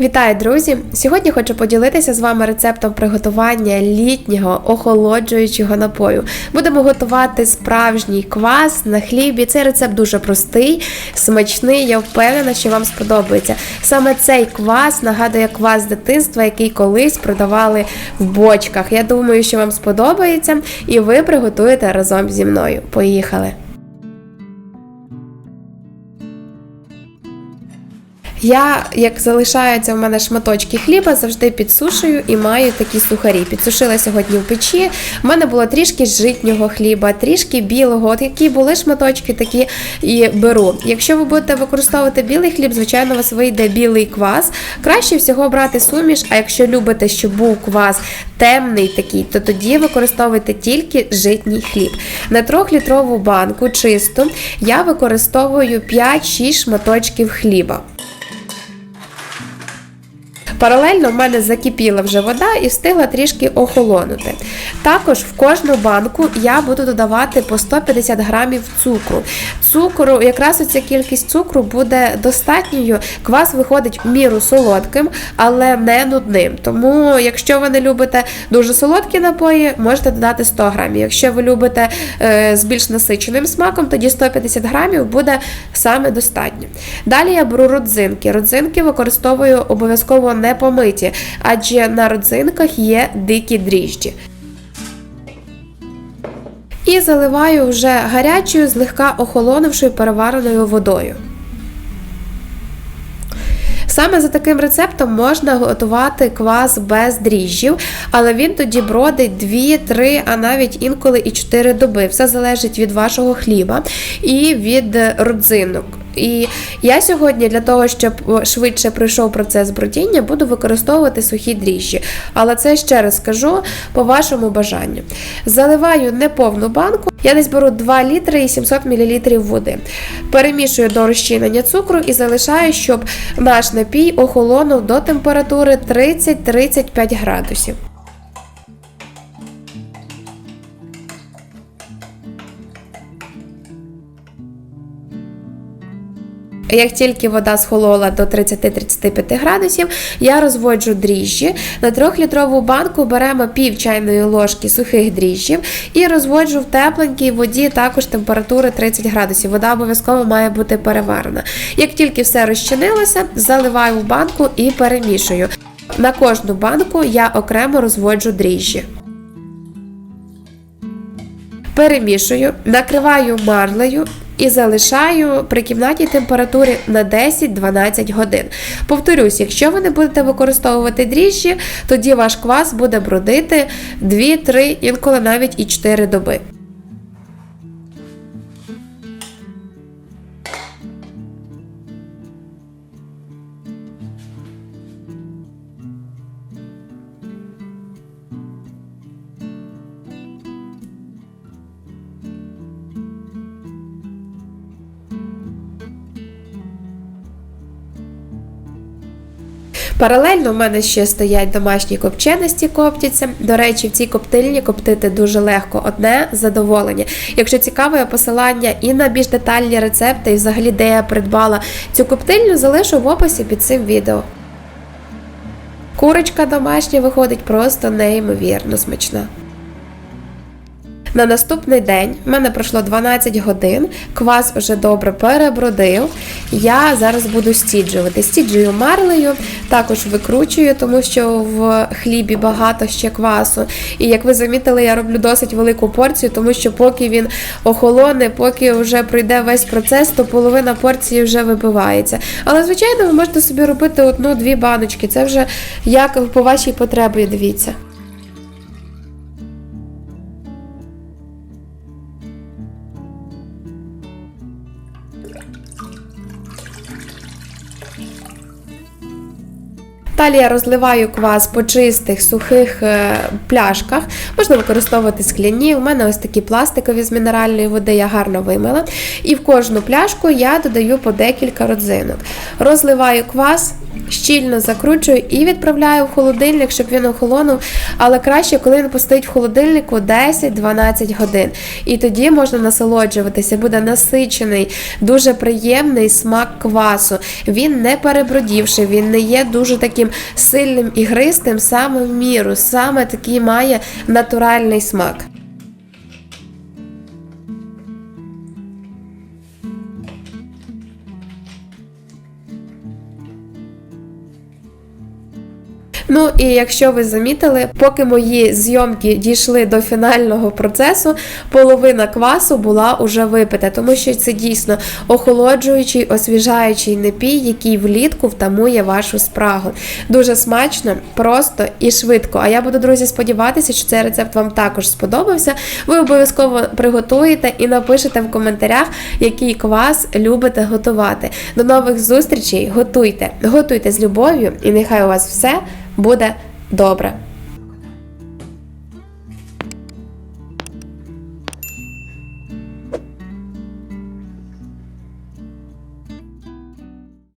Вітаю, друзі! Сьогодні хочу поділитися з вами рецептом приготування літнього охолоджуючого напою. Будемо готувати справжній квас на хлібі. Цей рецепт дуже простий, смачний. Я впевнена, що вам сподобається. Саме цей квас нагадує квас дитинства, який колись продавали в бочках. Я думаю, що вам сподобається, і ви приготуєте разом зі мною. Поїхали! Я, як залишаються в мене шматочки хліба, завжди підсушую і маю такі сухарі. Підсушила сьогодні в печі. У мене було трішки житнього хліба, трішки білого. От які були шматочки, такі і беру. Якщо ви будете використовувати білий хліб, звичайно, у вас вийде білий квас. Краще всього брати суміш, а якщо любите, щоб був квас темний такий, то тоді використовуйте тільки житній хліб. На 3-літрову банку чисту я використовую 5-6 шматочків хліба. Паралельно в мене закипіла вже вода і встигла трішки охолонути. Також в кожну банку я буду додавати по 150 грамів цукру. Цукру, якраз оця кількість цукру буде достатньою. Квас виходить в міру солодким, але не нудним. Тому, якщо ви не любите дуже солодкі напої, можете додати 100 грамів. Якщо ви любите е, з більш насиченим смаком, тоді 150 грамів буде саме достатньо. Далі я беру родзинки. Родзинки використовую обов'язково не помиті, адже на родзинках є дикі дріжджі. І заливаю вже гарячою, злегка охолонувшою перевареною водою. Саме за таким рецептом можна готувати квас без дріжджів, але він тоді бродить 2, 3, а навіть інколи і 4 доби. Все залежить від вашого хліба і від родзинок. І я сьогодні для того, щоб швидше пройшов процес бродіння, буду використовувати сухі дріжджі. Але це ще раз скажу по вашому бажанню. Заливаю неповну банку, я десь беру 2 літри і 700 мл води. Перемішую до розчинення цукру і залишаю, щоб наш напій охолонув до температури 30-35 градусів. Як тільки вода схолола до 30-35 градусів, я розводжу дріжджі. На 3-літрову банку беремо пів чайної ложки сухих дріжджів і розводжу в тепленькій воді також температури 30 градусів. Вода обов'язково має бути переварена. Як тільки все розчинилося, заливаю в банку і перемішую. На кожну банку я окремо розводжу дріжджі. Перемішую, накриваю марлею і залишаю при кімнатній температурі на 10-12 годин. Повторюсь, якщо ви не будете використовувати дріжджі, тоді ваш квас буде бродити 2-3, інколи навіть і 4 доби. Паралельно в мене ще стоять домашні копченості коптяться. До речі, в цій коптильні коптити дуже легко одне задоволення. Якщо цікаво, я посилання і на більш детальні рецепти, і взагалі де я придбала цю коптильню, залишу в описі під цим відео. Курочка домашня виходить просто неймовірно смачна. На наступний день в мене пройшло 12 годин, квас вже добре перебродив. Я зараз буду стіджувати. Стіджую марлею, також викручую, тому що в хлібі багато ще квасу. І як ви замітили, я роблю досить велику порцію, тому що поки він охолоне, поки вже пройде весь процес, то половина порції вже вибивається. Але, звичайно, ви можете собі робити одну-дві баночки. Це вже як по вашій потребі, дивіться. Далі я розливаю квас по чистих сухих е, пляшках. Можна використовувати скляні. У мене ось такі пластикові з мінеральної води, я гарно вимила. І в кожну пляшку я додаю по декілька родзинок. Розливаю квас. Щільно закручую і відправляю в холодильник, щоб він охолонув. Але краще, коли він постоїть в холодильнику 10-12 годин. І тоді можна насолоджуватися, буде насичений, дуже приємний смак квасу. Він не перебродівший, він не є дуже таким сильним і гристим, саме в міру, саме такий має натуральний смак. Ну і якщо ви замітили, поки мої зйомки дійшли до фінального процесу, половина квасу була уже випита, тому що це дійсно охолоджуючий, освіжаючий напій, який влітку втамує вашу спрагу. Дуже смачно, просто і швидко. А я буду, друзі, сподіватися, що цей рецепт вам також сподобався. Ви обов'язково приготуєте і напишете в коментарях, який квас любите готувати. До нових зустрічей! Готуйте, готуйте з любов'ю, і нехай у вас все буде добре.